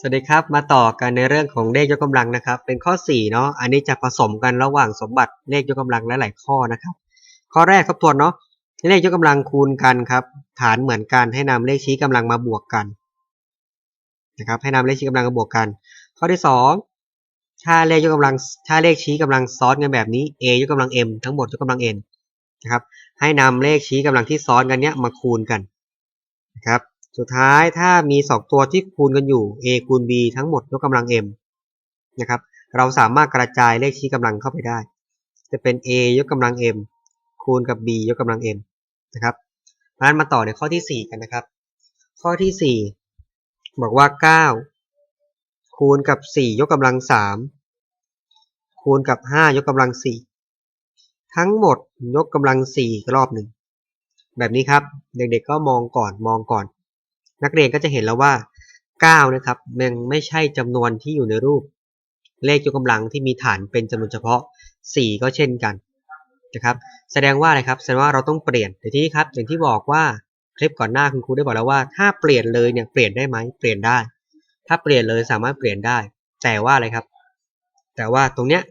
สวัสดีครับ มาต่อกันในเรื่องของเลขยกกำลังนะครับ เป็นข้อ4เนาะ อันนี้จะผสมกันระหว่างสมบัติเลขยกกำลังและหลายข้อนะครับ ข้อแรกทบทวนเนาะ เลขยกกำลังคูณกันครับ ฐานเหมือนกันให้นำเลขชี้กำลังมาบวกกันนะครับ ให้นำเลขชี้กำลังมาบวกกัน ข้อที่ 2 ถ้าเลขยกกำลัง ถ้าเลขชี้กำลังซ้อนกันแบบนี้ a ยกกำลัง m ทั้งหมดยกกำลัง n นะครับ ให้นำเลขชี้กำลังที่ซ้อนกันเนี้ยมาคูณกันนะครับ สุดท้ายถ้ามี 2 ตัวที่คูณกันอยู่ a คูณ b ทั้งหมดยกกำลัง m นะครับเราสามารถกระจายเลขชี้กำลังเข้าไปได้ จะเป็น a ยกกำลัง m คูณกับ b ยกกำลัง m นะครับงั้นมาต่อในข้อที่ 4 กันนะครับ ข้อที่ 4 บอกว่า 9 คูณกับ 4 ยกกำลัง 3 คูณกับ 5 ยกกำลัง 4 ทั้งหมดยกกำลัง 4 รอบหนึ่ง แบบนี้ครับ เด็กๆก็มองก่อนมองก่อน นักเรียนก็จะเห็นแล้วว่า 9 นะครับมันไม่ใช่จำนวนที่อยู่ในรูป เลขยกกำลังที่มีฐานเป็นจำนวนเฉพาะ 4 ก็เช่นกันนะครับ แสดงว่าอะไรครับ แสดงว่าเราต้องเปลี่ยนแต่ที่ครับ อย่างที่บอกว่าคลิปก่อนหน้าคุณครูได้บอกแล้วว่า ถ้าเปลี่ยนเลยเนี่ยเปลี่ยนได้ไหมเปลี่ยนได้ ถ้าเปลี่ยนเลยสามารถเปลี่ยนได้ แต่ว่าอะไรครับ แต่ว่าตรงเนี้ย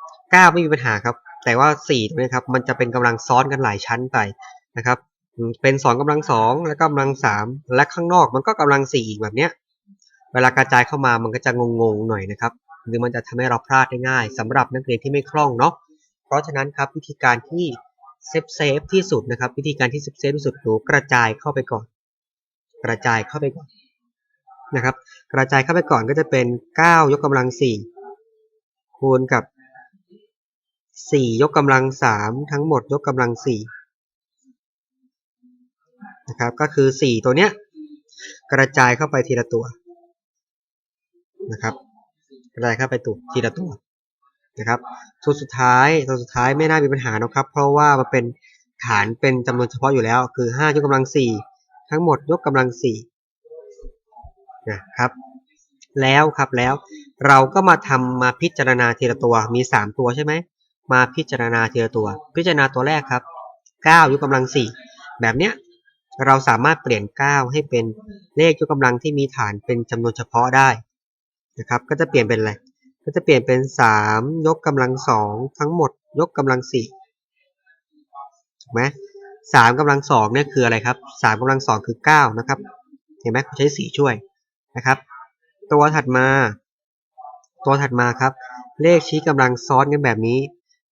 9ไม่มีปัญหาครับ แต่ว่า4ตรงนี้ครับ มันจะเป็นกำลังซ้อนกันหลายชั้นไปนะครับ เป็น2กำลัง2และกำลัง3และข้างนอกมันก็กำลัง4อีกแบบเนี้ย เวลากระจายเข้ามามันก็จะงงๆหน่อยนะครับหรือมันจะทำให้เราพลาดได้ง่ายสำหรับนักเรียนที่ไม่คล่องเนาะเพราะฉะนั้นครับวิธีการที่เซฟเซฟที่สุดนะครับ วิธีการที่เซฟเซฟที่สุดหนูกระจายเข้าไปก่อน กระจายเข้าไปก่อนนะครับ กระจายเข้าไปก่อนก็จะเป็น9ยกกำลัง4คูณกับ4ยกกำลัง3ทั้งหมดยกกำลัง4 นะครับ ก็คือ 4 ตัวเนี้ยกระจายเข้าไปทีละตัวนะครับ กระจายเข้าไปตุทีละตัวนะครับ ตัวสุดท้ายตัวสุดท้ายไม่น่ามีปัญหานะครับ เพราะว่ามันเป็นฐานเป็นจำนวนเฉพาะอยู่แล้ว คือ 5 ยกกำลัง 4 ทั้งหมดยกกำลัง4นะครับ แล้วครับแล้วเราก็มาทำมาพิจารณาทีละตัวมี 3 ตัวใช่ไหมมาพิจารณาทีละตัว พิจารณาตัวแรกครับ 9 ยกกำลัง 4 แบบเนี้ย เราสามารถเปลี่ยน 9 ให้เป็นเลขยกกำลังที่มีฐานเป็นจำนวนเฉพาะได้นะครับ ก็จะเปลี่ยนเป็นอะไร ก็จะเปลี่ยนเป็น 3 ยกกำลัง2ทั้งหมด ยกกำลัง4ถูกไหมสามกำลังสองเนี่ยคืออะไรครับสามกำลังสองคือเก้านะครับ เห็นไหมใช้สีช่วยนะครับ ตัวถัดมา ตัวถัดมาครับ เลขชี้กำลังซ้อนกันแบบนี้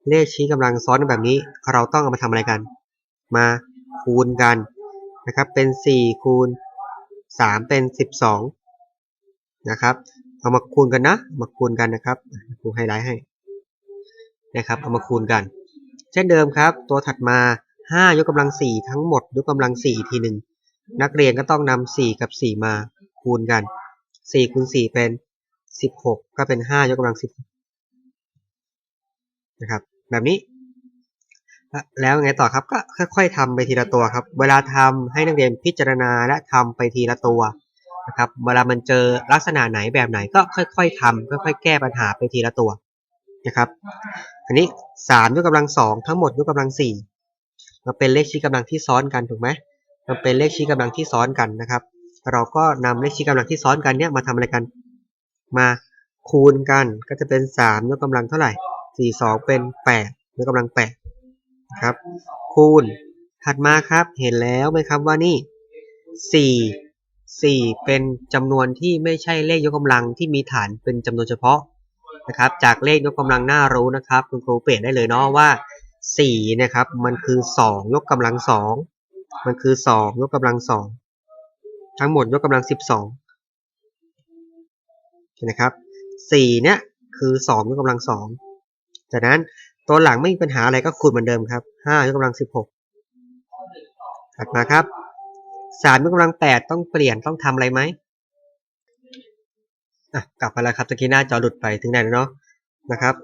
เลขชี้กำลังซ้อนกันแบบนี้ เราต้องเอามาทำอะไรกัน มาคูณกัน นะครับเป็นสี่คูณสามเป็นสิบสองนะครับ เอามาคูณกันนะมาคูณกันนะครับครูไฮไลท์ให้นะครับเอามาคูณกัน เช่นเดิมครับ ตัวถัดมา 5 ยกกำลัง 4 ทั้งหมด ยกกำลัง 4 ทีหนึ่งนักเรียนก็ต้องนำ4กับ 4 มาคูณกัน 4คูณ4เป็น 16 ก็เป็น 5 ยกกำลัง 10 นะครับ แบบนี้ แล้วไงต่อครับก็ค่อย ๆทำไปทีละตัวครับ เวลาทำให้นักเรียนพิจารณาและทำไปทีละตัวนะครับ เวลามันเจอลักษณะไหนแบบไหนก็ค่อย ๆทำค่อย ๆ แก้ปัญหาไปทีละตัวนะครับ อันนี้3ยกกำลัง2ทั้งหมดยกกำลัง4มันเป็นเลขชี้กำลังที่ซ้อนกันถูกไหมมันเป็นเลขชี้กำลังที่ซ้อนกันนะครับ เราก็นำเลขชี้กำลังที่ซ้อนกันเนี้ยมาทำอะไรกัน มาคูณกันก็จะเป็น3ยกกำลังเท่าไหร่4 2เป็น8ยกกำลัง8 ครับ คูณ ถัดมาครับเห็นแล้วไหมครับว่านี่ 4 4 เป็นจำนวนที่ไม่ใช่เลขยกกำลังที่มีฐานเป็นจำนวนเฉพาะนะครับ จากเลขยกกำลังน่ารู้นะครับ คุณครูเปลี่ยนได้เลยเนาะว่า4นะครับ มันคือ 2 ยกกำลัง 2 มันคือ 2 ยกกำลัง 2 ทั้งหมดยกกำลัง 12เห็นนะครับ4เนี่ยคือ 2 ยกกำลัง 2 จากนั้น ตัวหลังไม่มีปัญหาอะไรก็คูณเหมือนเดิมครับ5ยกกำลัง16ถัดมาครับ3ยกกำลัง8ต้องเปลี่ยนต้องทำอะไรไหมอะกลับมาแล้วครับตะกี้หน้าจอหลุดไปถึงไหนแล้วเนาะนะครับ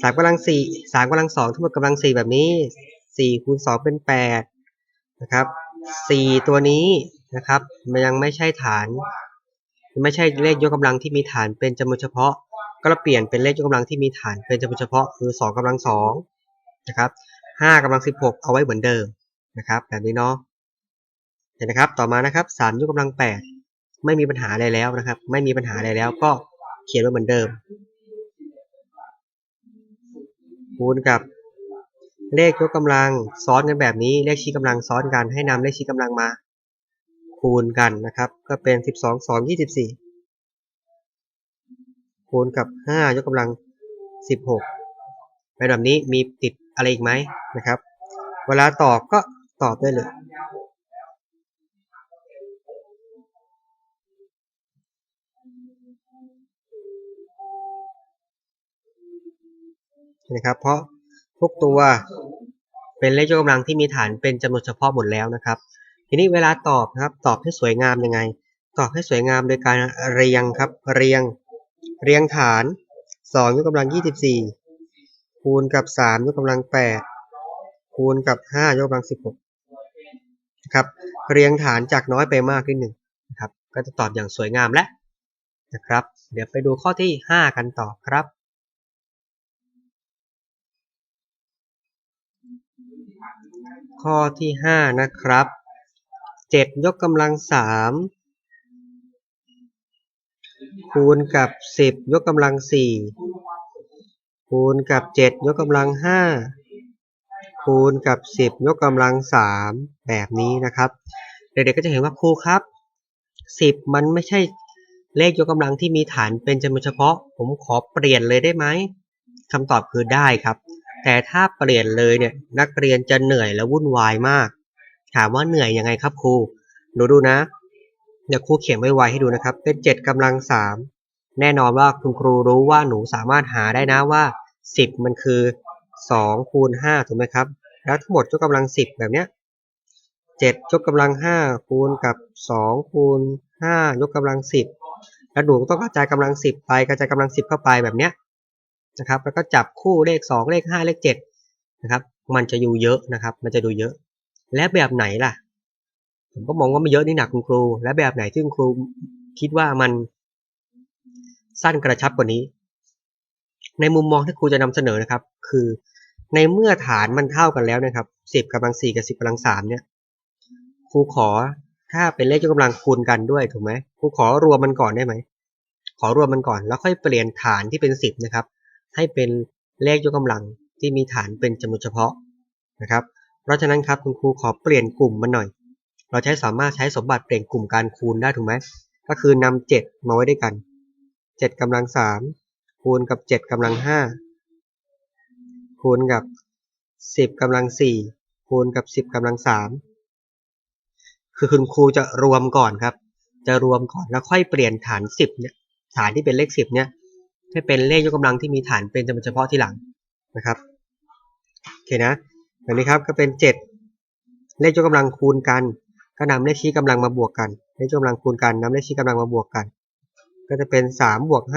สามกำลังสี่สามกำลังสองทั้งหมดกำลังสี่แบบนี้สี่คูณสองเป็นแปดนะครับสี่ตัวนี้นะครับ มันยังไม่ใช่ฐาน ไม่ใช่เลขยกกำลังที่มีฐานเป็นจำนวนเฉพาะ ก็เราเปลี่ยนเป็นเลขยกกำลังที่มีฐานเป็นจำนวนเฉพาะคือสองกำลังสองนะครับห้ากำลังสิบหกเอาไว้เหมือนเดิมนะครับแบบนี้เนาะเห็นนะครับต่อมานะครับสามยกกำลังแปดไม่มีปัญหาอะไรแล้วนะครับ ไม่มีปัญหาอะไรแล้วก็เขียนไว้เหมือนเดิม คูณกับเลขยกกำลังซ้อนกันแบบนี้เลขชี้กำลังซ้อนกันให้นำเลขชี้กำลังมา คูณกันนะครับ ก็เป็น 12 2 24 คูณกับ 5 ยกกำลัง 16เป็นแบบนี้มีติดอะไรอีกไหมนะครับ เวลาตอบก็ตอบได้เลยนะครับ เพราะทุกตัวเป็นเลขยกกำลังที่มีฐานเป็นจำนวนเฉพาะหมดแล้วนะครับ ทีนี้เวลาตอบนะครับ ตอบให้สวยงามยังไง ตอบให้สวยงามโดยการเรียงครับ เรียง เรียงฐาน2ยกกำลัง 24 คูณกับ 3 ยกกำลัง 8 คูณกับ 5 ยกกำลัง 16นะครับเรียงฐานจากน้อยไปมากนิดหนึ่งนะครับก็จะตอบอย่างสวยงามแล้วนะครับ เดี๋ยวไปดูข้อที่ 5 กันต่อครับข้อที่ 5 นะครับ 7 ยกกำลัง 3 คูณกับ 10 ยกกำลัง 4 คูณกับ 7 ยกกำลัง 5 คูณกับ 10 ยกกำลัง 3 แบบนี้นะครับ เด็กๆก็จะเห็นว่าครูครับ 10 มันไม่ใช่เลขยกกำลังที่มีฐานเป็นจำนวนเฉพาะ ผมขอเปลี่ยนเลยได้ไหมคำตอบคือได้ครับ แต่ถ้าเปลี่ยนเลยเนี่ยนักเรียนจะเหนื่อยและวุ่นวายมาก ถามว่าเหนื่อยยังไงครับครูหนูดูนะ เดี๋ยวครูเขียนไว้ไวให้ดูนะครับ เป็น7กำลัง3แน่นอนว่าคุณครูรู้ว่าหนูสามารถหาได้นะว่า10มันคือ2คูณ5ถูกไหมครับ แล้วทั้งหมดยกกำลัง10แบบเนี้ย7ยกกำลัง5คูณกับ2คูณ5ยกกำลัง10แล้วหนูต้องกระจายกำลัง10ไปกระจายกำลัง10เข้าไปแบบเนี้ยนะครับ แล้วก็จับคู่เลข2เลข5เลข7นะครับ มันจะอยู่เยอะนะครับ มันจะดูเยอะ และแบบไหนล่ะ ผมก็มองว่าไม่เยอะนี่หนักคุณครู และแบบไหนที่คุณครูคิดว่ามันสั้นกระชับกว่านี้ ในมุมมองที่ครูจะนำเสนอนะครับ คือในเมื่อฐานมันเท่ากันแล้วนะครับ10กำลัง4กับ10กำลัง3เนี่ยครูขอถ้าเป็นเลขยกกำลังคูณกันด้วยถูกไหมครูขอรวมมันก่อนได้ไหมขอรวมมันก่อนแล้วค่อยเปลี่ยนฐานที่เป็น10นะครับ ให้เป็นเลขยกกำลังที่มีฐานเป็นจำนวนเฉพาะนะครับ เพราะฉะนั้นครับคุณครูขอเปลี่ยนกลุ่มมันหน่อย เราใช้สามารถใช้สมบัติเปลี่ยนกลุ่มการคูณได้ถูกไหมก็คือนำ7มาไว้ด้วยกัน7กำลัง3คูณกับ7กำลัง5คูณกับ10กำลัง4คูณกับ10กำลัง3คือคุณครูจะรวมก่อนครับ จะรวมก่อนแล้วค่อยเปลี่ยนฐาน10เนี่ยฐานที่เป็นเลข10เนี่ยให้เป็นเลขยกกำลังที่มีฐานเป็นจำนวนเฉพาะที่หลังนะครับโอเคนะแบบนี้ครับก็เป็น7เลขยกกำลังคูณกัน ก็นำเลขชี้กำลังมาบวกกันเลขกำลังคูณกันนำเลขชี้กำลังมาบวกกัน ก็จะเป็น3บวก5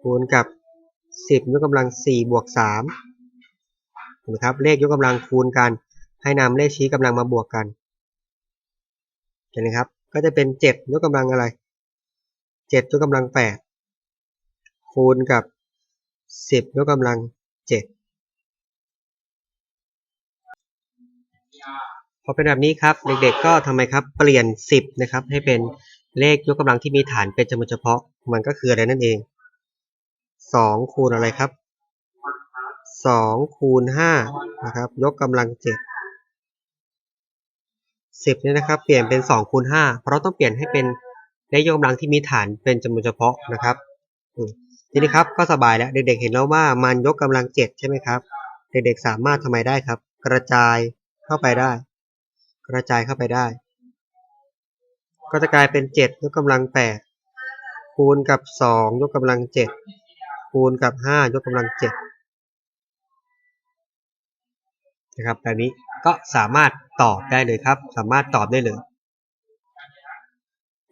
คูณกับ10ยกกำลัง4บวก3ถูกไหมครับเลขยกกำลังคูณกัน ให้นำเลขชี้กำลังมาบวกกันเห็นไหมครับ ก็จะเป็น7ยกกำลังอะไร7ยกกำลัง8คูณกับ10ยกกำลัง7 พอเป็นแบบนี้ครับเด็กๆก็ทำไมครับเปลี่ยน 10นะครับให้เป็นเลขยกกำลังที่มีฐานเป็นจำนวนเฉพาะ มันก็คืออะไรนั่นเอง2คูณอะไรครับ2คูณ5นะครับยกกำลัง7 10เนี่ยนะครับ เปลี่ยนเป็น2คูณ5เพราะต้องเปลี่ยนให้เป็นเลขยกกำลังที่มีฐานเป็นจำนวนเฉพาะนะครับทีนี้ครับก็สบายแล้วเด็กๆเห็นแล้วว่ามันยกกำลัง7ใช่ไหมครับ เด็กๆสามารถทำไมได้ครับ กระจายเข้าไปได้ กระจายเข้าไปได้ ก็จะกลายเป็น 7 ยกกำลัง 8 คูณกับ 2 ยกกำลัง 7 คูณกับ 5 ยกกำลัง 7 นะครับแบบนี้ก็สามารถตอบได้เลยครับ สามารถตอบได้เลย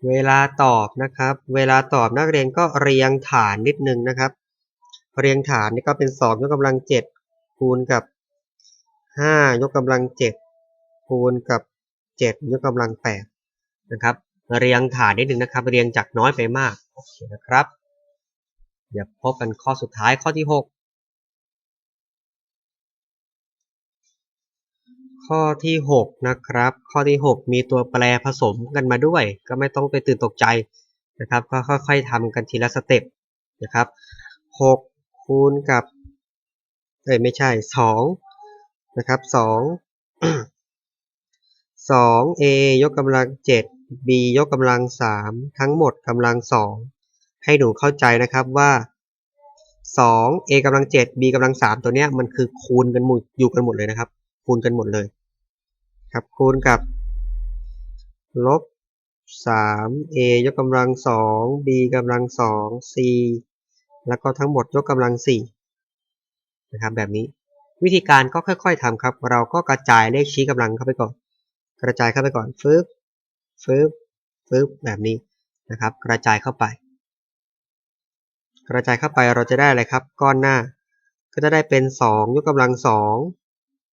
เวลาตอบนะครับ เวลาตอบนักเรียนก็เรียงฐานนิดนึงนะครับ เรียงฐานนี่ก็เป็น 2 ยกกำลัง 7 คูณกับ 5 ยกกำลัง 7 คูณกับ7ยกกำลัง8นะครับ เรียงฐานนิดนึงนะครับ เรียงจากน้อยไปมาก โอเคนะครับ เดี๋ยวพบกันข้อสุดท้ายข้อที่6ขข้อที่ 6 นะครับ ข้อที่ 6 มีตัวแปรผสมกันมาด้วย ก็ไม่ต้องไปตื่นตกใจนะครับ ก็ค่อยๆทำกันทีละสเต็ปนะครับ6คูณกับเอ้ยไม่ใช่2นะครับ2 2 a ยกกำลัง7 b ยกกำลัง3ทั้งหมดกำลัง2ให้หนูเข้าใจนะครับว่า2 a กำลัง7 b กำลัง3ตัวเนี้ยมันคือคูณกันหมดอยู่กันหมดเลยนะครับ คูณกันหมดเลย ครับคูณกับลบ3 a ยกกำลัง2 b กำลัง2 c แล้วก็ทั้งหมดยกกำลัง4นะครับแบบนี้วิธีการก็ค่อย ๆทำครับ เราก็กระจายเลขชี้กำลังเข้าไปก่อน กระจายเข้าไปก่อนฟึบฟึบฟึบแบบนี้นะครับ กระจายเข้าไป กระจายเข้าไปเราจะได้อะไรครับ ก้อนหน้า ก็จะได้เป็น 2 ยกกำลัง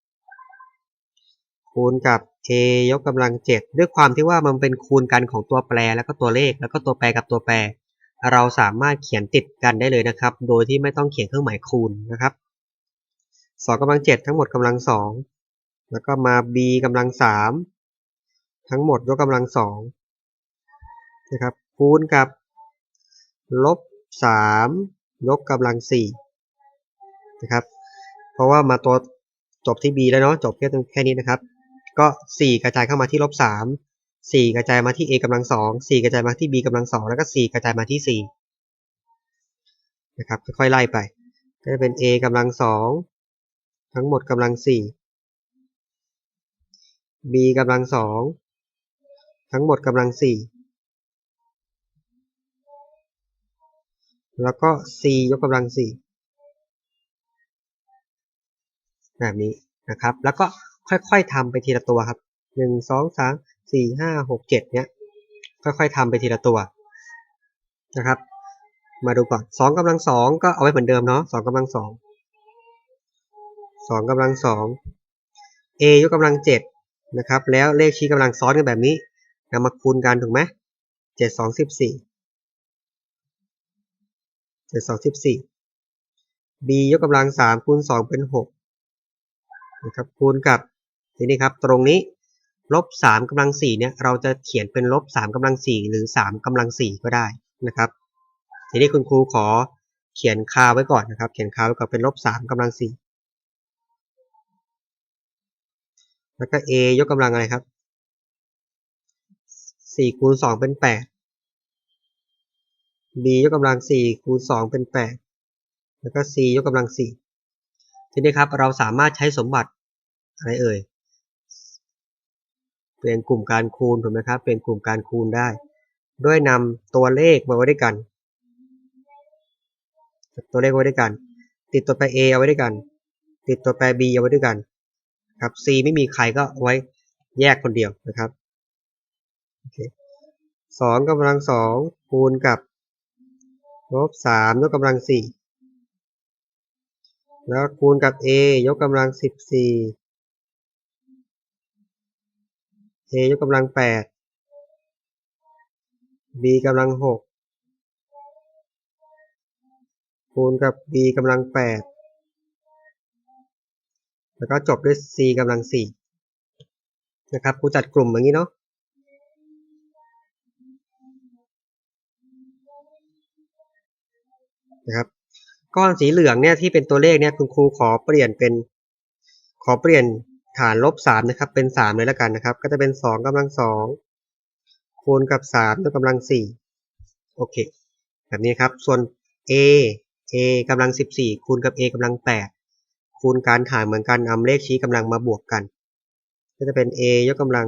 2 คูณกับ a ยกกำลัง 7 ด้วยความที่ว่ามันเป็นคูณกันของตัวแปรแล้วก็ตัวเลข แล้วก็ตัวแปรกับตัวแปร เราสามารถเขียนติดกันได้เลยนะครับ โดยที่ไม่ต้องเขียนเครื่องหมายคูณนะครับ2กำลัง 7 ทั้งหมดกำลัง 2 แล้วก็มา b กำลัง 3 ทั้งหมดยกกำลัง2นะครับคูณกับลบ3ยกกำลัง4นะครับเพราะว่ามาตัวจบที่ b แล้วเนาะจบแค่ตรงแค่นี้นะครับ ก็ 4 กระจายเข้ามาที่ลบ3 4กระจายมาที่ a กำลัง2 4กระจายมาที่ b กำลัง2แล้วก็4กระจายมาที่4นะครับค่อยๆไล่ไป ก็จะเป็น a กำลัง2ทั้งหมดกำลัง4 b กำลัง2 ทั้งหมดกำลัง4แล้วก็ c ยกกำลัง4แบบนี้นะครับ แล้วก็ค่อยๆทำไปทีละตัวครับหนึ่งสองสามสี่ห้าหกเจ็ดเนี้ย ค่อยๆทำไปทีละตัวนะครับ มาดูก่อนสองกำลังสองก็เอาไว้เหมือนเดิมเนาะสองกำลังสองสองกำลังสอง a ยกกำลังเจ็ดนะครับ แล้วเลขชี้กำลังซ้อนกันแบบนี้ นำมาคูณกันถูกไหมเจ็ดสองสิบสี่เจ็ดสองสิบสี่ b ยกกำลังสามคูณสองเป็นหกนะครับคูณกับทีนี้ครับตรงนี้ลบสามกำลังสี่เนี่ยเราจะเขียนเป็นลบสามกำลังสี่หรือสามกำลังสี่ก็ได้นะครับ ทีนี้คุณครูขอเขียนคาไว้ก่อนนะครับ เขียนคาไว้ก่อนเป็นลบสามกำลังสี่แล้วก็ a ยกกำลังอะไรครับ สี่คูณสองเป็นแปด b ยกกำลังสี่คูณสองเป็นแปด แล้วก็ c ยกกำลังสี่ทีนี้ครับเราสามารถใช้สมบัติอะไรเอ่ย เปลี่ยนกลุ่มการคูณถูกไหมครับ เปลี่ยนกลุ่มการคูณได้ ด้วยนำตัวเลขมาไว้ด้วยกัน ตัวเลขไว้ด้วยกัน ติดตัวแปร a เอาไว้ด้วยกัน ติดตัวแปร b เอาไว้ด้วยกัน ครับ c ไม่มีใครก็ไว้แยกคนเดียวนะครับ สองกำลังสองคูณกับลบสามยกกำลังสี่แล้วคูณกับ a ยกกำลังสิบสี่ a ยกกำลังแปด b กำลังหกคูณกับ b กำลังแปดแล้วก็จบด้วย c กำลังสี่นะครับครูจัดกลุ่มอย่างนี้เนาะ นะครับ ก้อนสีเหลืองเนี่ยที่เป็นตัวเลขเนี่ยคุณครูขอเปลี่ยนเป็น ขอเปลี่ยนฐานลบสามนะครับ เป็นสามเลยแล้วกันนะครับ ก็จะเป็นสองกำลังสองคูณกับสามยกกำลังสี่โอเค แบบนี้ครับ ส่วน a a กำลังสิบสี่คูณกับ a กำลังแปดคูณการฐานเหมือนกันนำเลขชี้กำลังมาบวกกัน ก็จะเป็น a ยกกำลัง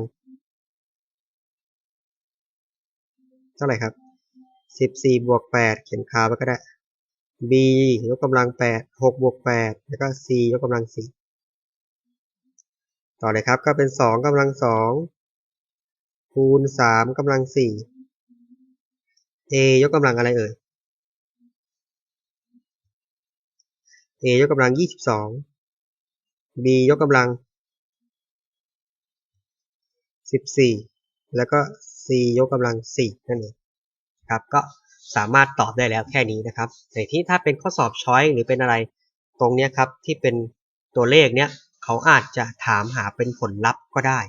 เท่าไหร่ครับสิบสี่บวกแปดเขียนคาไว้ก็ได้ b ยกกำลังแปดหกบวกแปดแล้วก็ c ยกกำลังสี่ต่อเลยครับก็เป็นสองกำลังสองคูณสามกำลังสี่ a ยกกำลังอะไรเอ่ย a ยกกำลังยี่สิบสอง b ยกกำลังสิบสี่แล้วก็ c ยกกำลังสี่นั่นเองครับก็ สามารถตอบได้แล้วแค่นี้นะครับแต่ที่ถ้าเป็นข้อสอบช้อยหรือเป็นอะไรตรงนี้ครับที่เป็นตัวเลขเนี้ยเขาอาจจะถามหาเป็นผลลัพธ์ก็ได้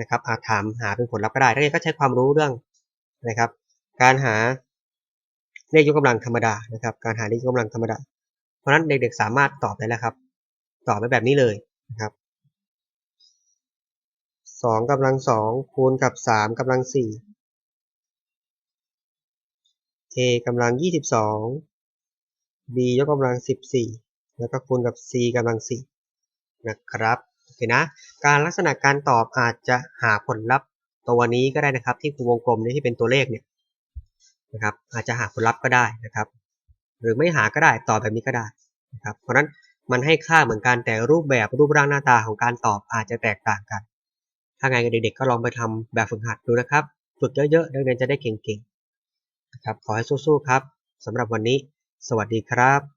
นะครับอาจถามหาเป็นผลลัพธ์ก็ได้นักเรียนก็ใช้ความรู้เรื่องนะครับ การหาเลขยกกำลังธรรมดานะครับ การหาเลขยกกำลังธรรมดา เพราะฉะนั้นเด็กๆสามารถตอบได้แล้วครับ ตอบไปแบบนี้เลยนะครับสองกำลังสองคูณกับสามกำลังสี่ a กำลังยี่สิบสอง b ยกกำลังสิบสี่แล้วก็คูณกับ c กำลังสี่นะครับโอเคนะ การลักษณะการตอบอาจจะหาผลลัพธ์ตัวนี้ก็ได้นะครับที่ครูวงกลมนี้ที่เป็นตัวเลขเนี่ยนะครับอาจจะหาผลลัพธ์ก็ได้นะครับ หรือไม่หาก็ได้ตอบแบบนี้ก็ได้นะครับเพราะฉะนั้นมันให้ค่าเหมือนกันแต่รูปแบบรูปร่างหน้าตาของการตอบอาจจะแตกต่างกัน ถ้าไงเด็กๆก็ลองไปทำแบบฝึกหัดดูนะครับฝึกเยอะๆเรียนจะได้เก่งๆ นะครับขอให้สู้ๆครับสำหรับวันนี้ สวัสดีครับ